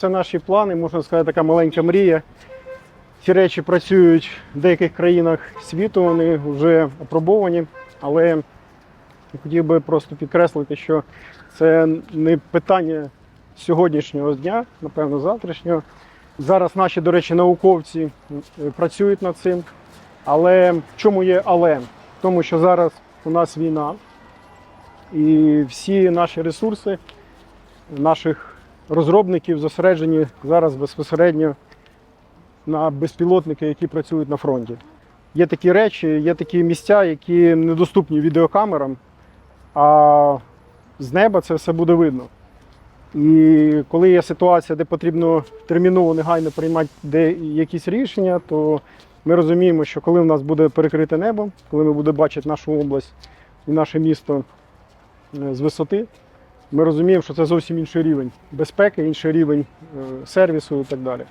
Це наші плани, можна сказати, така маленька мрія. Ці речі працюють в деяких країнах світу, вони вже опробовані, але хотів би просто підкреслити, що це не питання сьогоднішнього дня, напевно, завтрашнього. Зараз наші, до речі, науковці е, працюють над цим. Але в чому є але? В тому, що зараз у нас війна, і всі наші ресурси наших розробників зосереджені зараз безпосередньо на безпілотники, які працюють на фронті. Є такі речі, є такі місця, які недоступні відеокамерам, а з неба це все буде видно. І коли є ситуація, де потрібно терміново негайно приймати де якісь рішення, то ми розуміємо, що коли в нас буде перекрите небо, коли ми будемо бачити нашу область і наше місто е, з висоти, ми розуміємо, що це зовсім інший рівень безпеки, інший рівень е, сервісу і так далі.